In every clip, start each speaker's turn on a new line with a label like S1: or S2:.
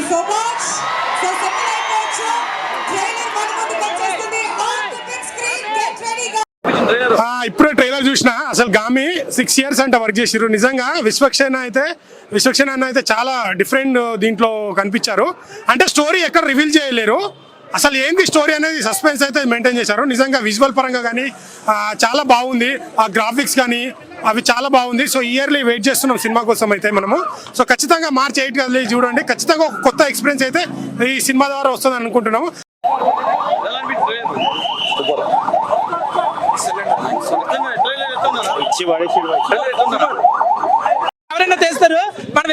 S1: You so much so second అయిపోవచ్చు trailer మన ముందుకు వచ్చేస్తుంది on the big screen get ready
S2: ఆ, ఇప్పుడే ట్రైలర్ చూసిన అసలు గామి సిక్స్ ఇయర్స్ అంట వర్క్ చేసిర్రు. నిజంగా విశ్వక్షణ అయితే విశ్వక్షణ అన్న అయితే చాలా డిఫరెంట్ దీంట్లో కనిపించారు. అంటే స్టోరీ ఎక్కడ రివీల్ చేయలేరు. అసలు ఏంది స్టోరీ అనేది సస్పెన్స్ అయితే మెయింటైన్ చేశారు. నిజంగా విజువల్ పరంగా కానీ చాలా బాగుంది. ఆ గ్రాఫిక్స్ కానీ అవి చాలా బాగుంది. సో ఇయర్లీ వెయిట్ చేస్తున్నాం సినిమా కోసం అయితే మనము. సో ఖచ్చితంగా మార్చ్ ఎయిట్ కదా చూడండి. ఖచ్చితంగా ఒక కొత్త ఎక్స్పీరియన్స్ అయితే ఈ సినిమా ద్వారా వస్తుంది అనుకుంటున్నాము.
S3: ఎవరైనా తెస్తారు?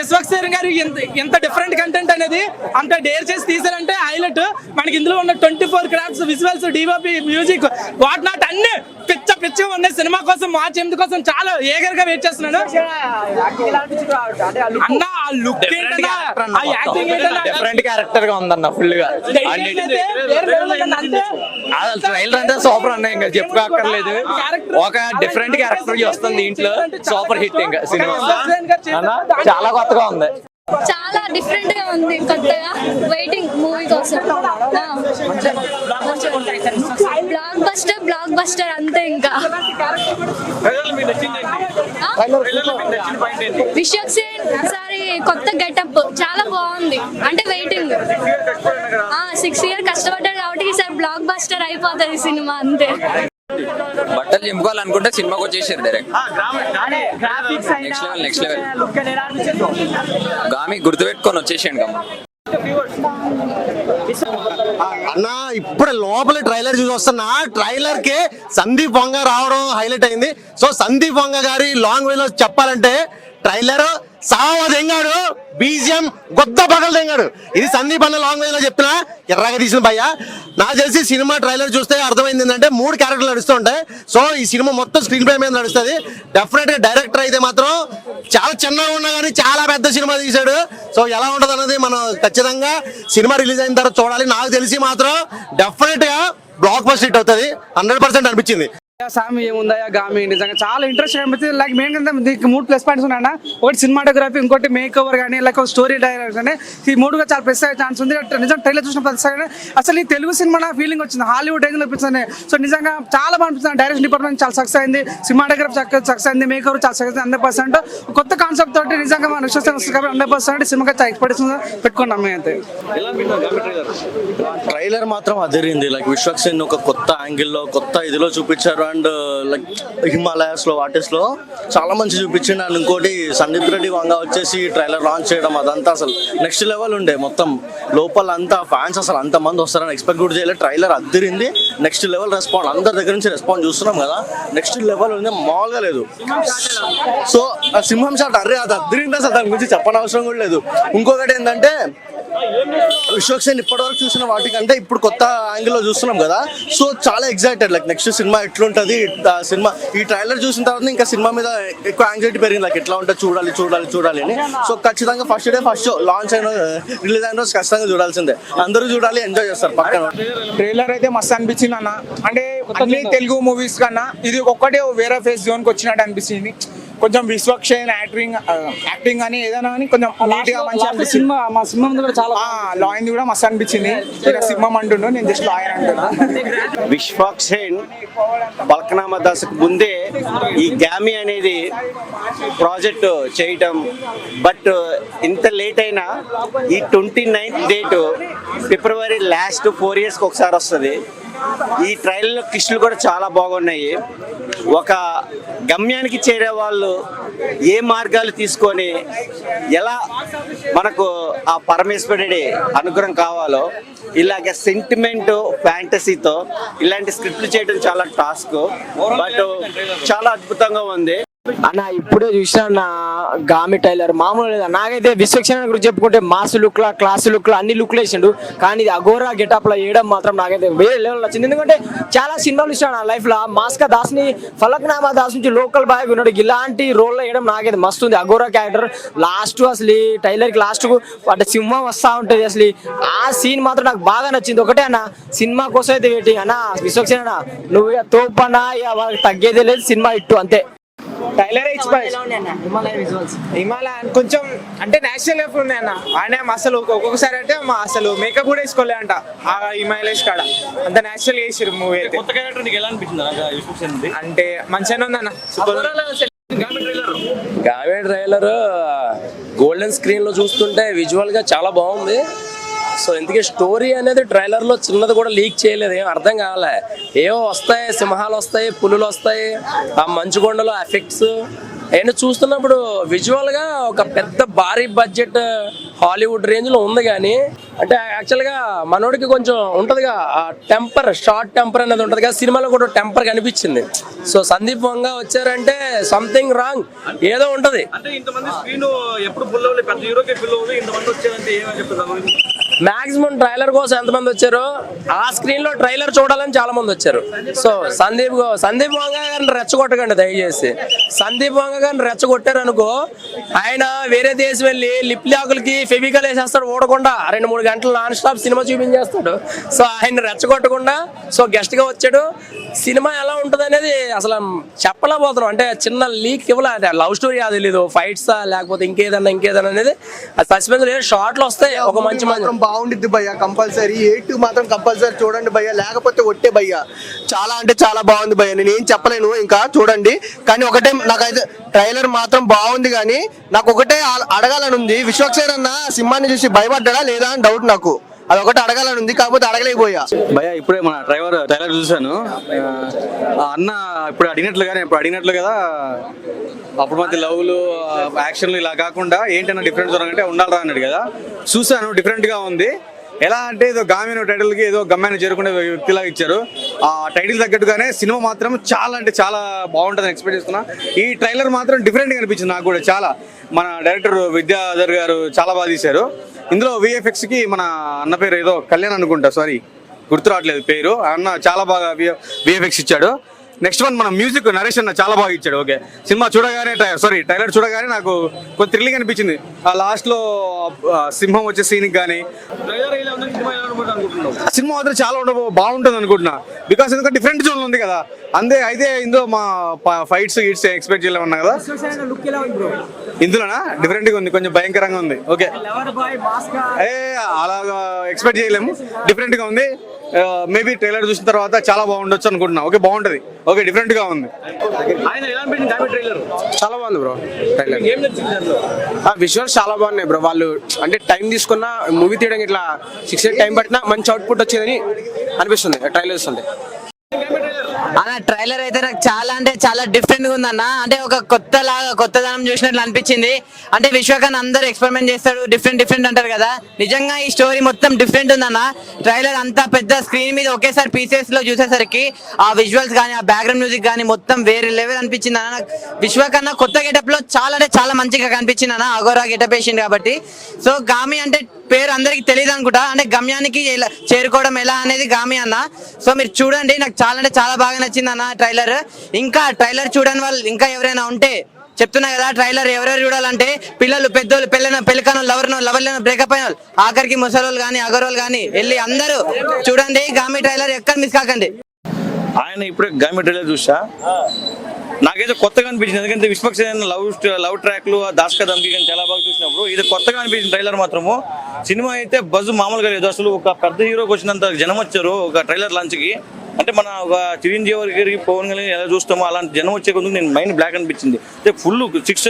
S3: మన గారు ఎంత ఎంత డిఫరెంట్ కంటెంట్ అనేది అంత డేర్ చేసి తీసారంటే హైలైట్. మనకి ఇందులో ఉన్న twenty four crafts visuals DOP music what not అన్ని పిచ్చ ఉన్నాయి సినిమా కోసం మార్చ్ ఎనిమిది కోసం చాలా ఏగర్గా వెయిట్ చేస్తున్నాను అన్న ఆ లుక్ ఏంటన్నా? ఆ యాక్టింగ్ ఏంటన్నా?
S4: డిఫరెంట్ క్యారెక్టర్గా ఉందన్న
S3: ఫుల్గా
S4: ట్రైలర్ అంటే సూపర్ అన్న ఇంకా చెప్పుకోక్కర్లేదు. ఒక డిఫరెంట్ క్యారెక్టర్ వస్తుంది ఇంట్లో సూపర్ హిట్ ఇంకా సినిమా. చాలా కొత్తగా ఉంది.
S5: చాలా డిఫరెంట్గా ఉంది కొత్తగా వెయిటింగ్ మూవీ కోసం. బ్లాక్ బస్టర్ బ్లాక్ బస్టర్ అంతే ఇంకా. విశ్వక్ సేన్ సారి కొత్త గెటప్ చాలా బాగుంది. అంటే వెయిటింగ్ సిక్స్ ఇయర్ కష్టపడ్డాడు కాబట్టి ఈసారి బ్లాక్ బస్టర్ అయిపోతుంది సినిమా అంతే.
S4: బట్టలు చింపుకోవాలనుకుంటే సినిమాకి వచ్చేసారు direct next level next level Gaami గుర్తుపెట్టుకొని వచ్చేసాడు గమ్మ.
S6: అన్న ఇప్పుడు లోపల ట్రైలర్ చూసి వస్తున్నా. ట్రైలర్కి సందీప్ వంగ రావడం హైలైట్ అయింది. సో సందీప్ వంగ గారి లాంగ్ వే లో చెప్పాలంటే ట్రైలర్ సావ తెంగాడు బీజిఎం గొద్ద పగలు తెంగాడు. ఇది సందీప్ అన్న లాంగ్ వే లో చెప్పిన ఎర్రగా తీసిన భయ్య. నాకు తెలిసి సినిమా ట్రైలర్ చూస్తే అర్థమైంది ఏంటంటే మూడు క్యారెక్టర్లు నడుస్తుంటాయి సో ఈ సినిమా మొత్తం స్క్రీన్ ప్లే మీద నడుస్తుంది. డెఫినెట్గా డైరెక్టర్ అయితే మాత్రం చాలా చిన్నగా ఉన్నా కానీ చాలా పెద్ద సినిమా తీశాడు. సో ఎలా ఉంటుంది అన్నది మనం ఖచ్చితంగా సినిమా రిలీజ్ అయిన తర్వాత చూడాలి. నాకు తెలిసి మాత్రం డెఫినెట్గా బ్లాక్ బస్ట్ హిట్ అవుతుంది. హండ్రెడ్ పర్సెంట్ అనిపించింది.
S3: సామి ఏముందయా గామి నిజంగా చాలా ఇంట్రెస్ట్ అనిపిస్తుంది. లైక్ మెయిన్గా దీనికి మూడు ప్లస్ పాయింట్స్ ఉన్నాయన్న. ఒకటి సినిమాటోగ్రఫీ ఇంకోటి మేక్ ఓవర్ కానీ లైక్ స్టోరీ డైరెక్టర్ కానీ. ఈ మూడుగా చాలా ప్లస్ అయ్యే ఛాన్స్ ఉంది. నిజం ట్రైలర్ చూసిన ప్రతిసారి అసలు ఈ తెలుగు సినిమా నా ఫీలింగ్ వచ్చింది. హాలీవుడ్ రేంజ్ అనిపిస్తుంది. సో నిజంగా చాలా బాగా అనిపిస్తుంది. డైరెక్షన్ డిపార్ట్మెంట్ చాలా సక్సెస్ అయింది. సినిమాటోగ్రఫీ సక్సెస్ అయింది. మేక్ ఓవర్ చాలా సక్సెస్ హండ్రెడ్ పర్సెంట్ కొత్త కాన్సెప్ట్ తోటి నిజంగా మన విశ్వాసం వస్తుంది కాబట్టి హండ్రెడ్ పర్సెంట్ సినిమాకి చాలా ఎక్స్పెక్టేషన్ పెట్టుకున్నాం మేము అయితే.
S7: ట్రైలర్ మాత్రం అదిరింది. లైక్ విశ్వక్సేన్ ఒక కొత్త యాంగిల్లో కొత్త ఇదిలో చూపించారు. అండ్ అండ్ లైక్ హిమాలయాస్లో వాటిస్లో చాలా మంచి చూపించింది అండ్ ఇంకోటి సందీప్ రెడ్డి వంగ వచ్చేసి ట్రైలర్ లాంచ్ చేయడం అదంతా అసలు నెక్స్ట్ లెవెల్ ఉండే మొత్తం. లోపల అంతా ఫ్యాన్స్ అసలు అంత మంది వస్తారని ఎక్స్పెక్ట్ కూడా చేయలేదు. ట్రైలర్ అద్దరింది. నెక్స్ట్ లెవెల్ రెస్పాండ్ అందరి దగ్గర నుంచి రెస్పాండ్ చూస్తున్నాం కదా. నెక్స్ట్ లెవెల్ ఉంది మామూలుగా లేదు. సో ఆ సింహం షాట్ అరే అది అద్దరింది అసలు? దాని గురించి చెప్పనవసరం కూడా లేదు. ఇంకొకటి ఏంటంటే విశ్వక్సేన్ ఇప్పటివరకు చూసిన వాటికంటే ఇప్పుడు కొత్త యాంగిల్లో చూస్తున్నాం కదా. సో చాలా ఎక్సైటెడ్ లైక్ నెక్స్ట్ సినిమా ఎట్లుంటది? సినిమా ఈ ట్రైలర్ చూసిన తర్వాత ఇంకా సినిమా మీద ఎక్కువ యాంగ్జైటీ పెరిగింది. లైక్ ఎట్లా ఉంటుంది చూడాలి చూడాలి చూడాలి అని. సో ఖచ్చితంగా ఫస్ట్ డే ఫస్ట్ లాంచ్ అయిన రిలీజ్ అయిన రోజు ఖచ్చితంగా చూడాల్సిందే. అందరూ చూడాలి ఎంజాయ్ చేస్తారు పక్కన.
S8: ట్రైలర్ అయితే మస్తు అనిపించింది అన్న. అంటే అన్ని తెలుగు మూవీస్ కన్నా ఇది ఒక్కటే వేరే ఫేస్ జోన్కి వచ్చినట్టు అనిపించింది. కొంచెం విశ్వక్షేన్ యాక్టింగ్ యాక్టింగ్ అని ఏదైనా కానీ కొంచెం నీట్గా మంచి అనిపించింది.
S3: సినిమా మా సినిమా ముందు కూడా చాలా
S8: లాయన్ కూడా మస్తు అనిపించింది. ఇక్కడ సింహం అంటుండు నేను జస్ట్ లాయర్ అంటున్నా.
S7: విశ్వాక్ సేన్ బల్కనామా దశకు ముందే ఈ గ్యామి అనేది ప్రాజెక్ట్ చేయటం. బట్ ఇంత లేట్ అయినా ఈ twenty ninth date February last four ఇయర్స్కి ఒకసారి వస్తుంది. ఈ ట్రైల్లో కిష్లు కూడా చాలా బాగున్నాయి. ఒక గమ్యానికి చేరే వాళ్ళు ఏ మార్గాలు తీసుకొని ఎలా మనకు ఆ పరమేశ్వరుడి అనుగ్రహం కావాలో ఇలాగ సెంటిమెంట్ ఫ్యాంటసీతో ఇలాంటి స్క్రిప్ట్లు చేయడం చాలా టాస్క్. బట్ చాలా అద్భుతంగా ఉంది.
S4: అన్న ఇప్పుడే చూసిన నా గామి టైలర్. మామూలు లేదా నాకైతే విశ్వక్షణ గురించి చెప్పుకుంటే మాస్ లుక్ లా క్లాస్ లుక్ లా అన్ని లుక్లు వేసిండు. కానీ ఇది అఘోరా గెటప్లో వేయడం మాత్రం నాకైతే వేరే లెవెల్ నచ్చింది. ఎందుకంటే చాలా సినిమాలు ఇష్టం నా లైఫ్లో మాస్కా దాస్ని ఫలక్నామా దాస్ నుంచి లోకల్ బాయ్ ఉన్నాడు. ఇలాంటి రోల్లో వేయడం నాకైతే మస్తు ఉంది. అఘోరా క్యారెక్టర్ లాస్ట్ అసలు టైలర్కి లాస్ట్కు అంటే సింహం వస్తా ఉంటది అసలు ఆ సీన్ మాత్రం నాకు బాగా నచ్చింది. ఒకటే అన్న సినిమా కోసం అయితే వెయిటింగ్ అన్న విశ్వక్షణ నువ్వు ఇక ఇక వాళ్ళకి తగ్గేదే లేదు సినిమా ఇట్టు అంతే.
S8: టైలర్ ఇచ్చి హిమాలయ కొంచెం అంటే నేచురల్గా ఉన్నాయి అన్న. ఆయన అసలు ఒక్కొక్కసారి అంటే మా అసలు మేకప్ కూడా వేసుకోలే అంట. ఆ హిమాలయస్ కాడ. అంత నేచురల్ చేసారు మూవీ అయితే.
S9: కొత్త క్యారెక్టర్ నీకు ఎలా అనిపించింది
S8: అంటే మంచిగానే ఉందన్న
S10: గావే ట్రైలర్ గోల్డెన్ స్క్రీన్లో చూస్తుంటే విజువల్గా చాలా బాగుంది. సో ఇందుకే స్టోరీ అనేది ట్రైలర్లో చిన్నది కూడా లీక్ చేయలేదు. ఏం అర్థం కావాలే. ఏవో వస్తాయి సింహాలు వస్తాయి పులులు వస్తాయి ఆ మంచుకొండలో ఎఫెక్ట్స్. అవన్నీ చూస్తున్నప్పుడు విజువల్గా ఒక పెద్ద భారీ బడ్జెట్ హాలీవుడ్ రేంజ్లో ఉంది కానీ అంటే యాక్చువల్గా మనోడికి కొంచెం ఉంటుందిగా ఆ టెంపర్ షార్ట్ టెంపర్ అనేది ఉంటుంది కదా సినిమాలో కూడా టెంపర్ కనిపించింది. సో సందీప్ వంగ వచ్చారంటే సంథింగ్ రాంగ్ ఏదో ఉంటది.
S9: అంటే ఇంతమంది స్క్రీన్ ఎప్పుడు ఫుల్ పెద్ద ఫుల్ ఇంతమంది వచ్చారంటే ఏమని చెప్తున్నారు
S10: మాక్సిమం ట్రైలర్ కోసం ఎంతమంది వచ్చారు ఆ స్క్రీన్లో ట్రైలర్ చూడాలని చాలా మంది వచ్చారు. సో సందీప్ సందీప్ వంగ గారిని రెచ్చగొట్టకండి దయచేసి. సందీప్ వంగ గారిని రెచ్చగొట్టారు అనుకో ఆయన వేరే దేశం వెళ్ళి లిప్ లాకులకి ఫెవికల్ వేసేస్తాడు ఓడకుండా రెండు మూడు గంటలు నాన్ స్టాప్ సినిమా చూపించేస్తాడు. సో ఆయన రెచ్చగొట్టకుండా సో గెస్ట్గా వచ్చాడు. సినిమా ఎలా ఉంటది అనేది అసలు చెప్పలేకపోతున్నాం. అంటే చిన్న లీక్ ఇవ్వలే. అంటే లవ్ స్టోరీ అది తెలీదు. ఫైట్స్ లేకపోతే ఇంకేదన్నా ఇంకేదన్నా అనేది సస్పెన్స్ లేదు షార్ట్లు వస్తాయి. ఒక మంచి
S6: మాత్రం బాగుండిద్ది భయ్య కంపల్సరీ ఎయిట్ మాత్రం కంపల్సరీ చూడండి భయ్య. లేకపోతే ఒట్టే భయ్య. చాలా అంటే చాలా బాగుంది భయ్య. నేను ఏం చెప్పలేను ఇంకా. చూడండి. కానీ ఒకటే నాకైతే ట్రైలర్ మాత్రం బాగుంది కానీ నాకు ఒకటే అడగాలని ఉంది. విశ్వక్సేన్ అన్న సింహాన్ని చూసి భయపడ్డా లేదా అని డౌట్ నాకు. అది ఒకటి అడగాలని ఉంది కాకపోతే అడగలేకపోయా.
S9: భయ ఇప్పుడే మన డ్రైవర్ ట్రైలర్ చూశాను. అన్న ఇప్పుడు అడిగినట్లుగానే ఇప్పుడు అడిగినట్లు కదా అప్పుడు మధ్య లవ్లు యాక్షన్లు ఇలా కాకుండా ఏంటన్నా డిఫరెన్స్ అంటే ఉండాలరా అన్నాడు కదా. చూశాను డిఫరెంట్గా ఉంది. ఎలా అంటే ఏదో గామిన టైటిల్కి ఏదో గమ్యాన్ని చేరుకునే వ్యక్తిలాగా ఇచ్చారు. ఆ టైటిల్ తగ్గట్టుగానే సినిమా మాత్రం చాలా అంటే చాలా బాగుంటుందని ఎక్స్పెక్ట్ చేస్తున్నా. ఈ ట్రైలర్ మాత్రం డిఫరెంట్గా అనిపించింది నాకు కూడా చాలా. మన డైరెక్టర్ విద్యాధర్ గారు చాలా బాగా తీశారు. ఇందులో విఎఫ్ఎక్స్కి మన అన్న పేరు ఏదో కళ్యాణ్ అనుకుంటా సారీ గుర్తు రావట్లేదు పేరు. అన్న చాలా బాగా విఎఫ్ఎక్స్ ఇచ్చాడు. నెక్స్ట్ వన్ మన మ్యూజిక్ నరేష్ అన్న చాలా బాగా ఇచ్చాడు ఓకే సినిమా చూడగానే సారీ ట్రైలర్ చూడగానే నాకు కొంచెం థ్రిల్లింగ్ అనిపించింది. ఆ లాస్ట్లో ఆ, సింహం వచ్చే సీన్ కానీ సినిమా మాత్రం చాలా బాగుంటుంది అనుకుంటున్నా. బికాస్ ఎందుకంటే డిఫరెంట్ జోన్ ఉంది కదా. అంతే అయితే ఇందులో మా ఫైట్స్ గిట్స్ ఎక్స్పెక్ట్ చేయలేమన్నా కదా. ఇందులోనా? డిఫరెంట్గా ఉంది కొంచెం భయంకరంగా ఉంది ఓకే ఏ అలాగా ఎక్స్పెక్ట్ చేయలేము. డిఫరెంట్గా ఉంది. మేబీ ట్రైలర్ చూసిన తర్వాత చాలా బాగుండొచ్చు అనుకుంటున్నా. ఓకే బాగుంటది. ఓకే డిఫరెంట్గా ఉంది. ఆయన ఎలా అనిపించింది కాబట్టి ట్రైలర్?
S11: చాలా బాగుంది బ్రో ట్రైలర్. విజువల్స్ చాలా బాగున్నాయి బ్రో. వాళ్ళు అంటే టైం తీసుకున్న మూవీ తీయడం ఇట్లా సిక్స్ టైం పట్టినా మంచి అవుట్పుట్ వచ్చేదని అనిపిస్తుంది ట్రైలర్ చూస్తుంటే
S12: అన్న ట్రైలర్ అయితే నాకు చాలా అంటే చాలా డిఫరెంట్గా ఉందన్న. అంటే ఒక కొత్త లాగా కొత్తదనం చూసినట్లు అనిపించింది. అంటే విశ్వకన్ అందరూ ఎక్స్పెరిమెంట్ చేస్తాడు డిఫరెంట్ డిఫరెంట్ అంటారు కదా. నిజంగా ఈ స్టోరీ మొత్తం డిఫరెంట్ ఉందన్న. ట్రైలర్ అంతా పెద్ద స్క్రీన్ మీద ఒకేసారి పీసెస్లో చూసేసరికి ఆ విజువల్స్ కానీ ఆ బ్యాక్గ్రౌండ్ మ్యూజిక్ కానీ మొత్తం వేరే లెవెల్ అనిపించింది అన్న. విశ్వకన్న కొత్త గెటప్లో చాలా అంటే చాలా మంచిగా కనిపించింది అన్న. అగోరా గెటప్ వేసింది కాబట్టి. సో గామి అంటే పేరు అందరికి తెలియదు అనుకుంటా. అంటే గమ్యానికి ఎలా చేరుకోవడం ఎలా అనేది గామి అన్న. సో మీరు చూడండి నాకు చాలా అంటే చాలా బాగా నచ్చింది అన్న ట్రైలర్. ఇంకా ట్రైలర్ చూడని వాళ్ళు ఇంకా ఎవరైనా ఉంటే చెప్తున్నా కదా ట్రైలర్ ఎవరెవరు చూడాలంటే పిల్లలు పెద్దోళ్ళు పెళ్ళైన పెళ్ళికను లవర్ను లవర్లను బ్రేకప్ అయిన వాళ్ళు ఆఖరికి ముసలోళ్ళు కానీ అగరోళ్ళు కానీ వెళ్ళి అందరూ చూడండి గామి ట్రైలర్ ఎక్కడ మిస్ కాకండి.
S9: ఆయన ఇప్పుడే గామి ట్రైలర్ చూసా? నాకైతే కొత్తగా అనిపించింది. ఎందుకంటే విశ్వక్సేన్ లవ్ లవ్ ట్రాక్లు ఆ దాస్క దమ్కి కానీ చాలా బాగా చూసినప్పుడు ఇది కొత్తగా అనిపించింది ట్రైలర్ మాత్రము. సినిమా అయితే బజ్ మామూలుగా లేదు. అసలు ఒక పెద్ద హీరోకి వచ్చినంత జనం వచ్చారు ఒక ట్రైలర్ లాంచ్కి అంటే మన ఒక చిరంజీవి గారికి పవన్ కళ్యాణ్ ఎలా చూస్తామో అలాంటి జనం వచ్చే కొందుకు నేను మైండ్ బ్లాక్ అనిపించింది. అంటే full six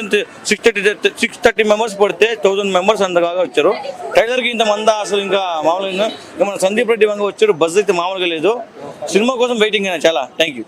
S9: six thirty six thirty members పడితే థౌసండ్ మెంబర్స్ అంతగా వచ్చారు. ట్రైలర్కి ఇంతమంది అసలు ఇంకా మామూలుగా ఇంకా మన సందీప్ రెడ్డి వంగ వచ్చారు బజ్ అయితే మామూలుగా లేదు. సినిమా కోసం వెయిటింగ్ అయినా చాలా. Thank you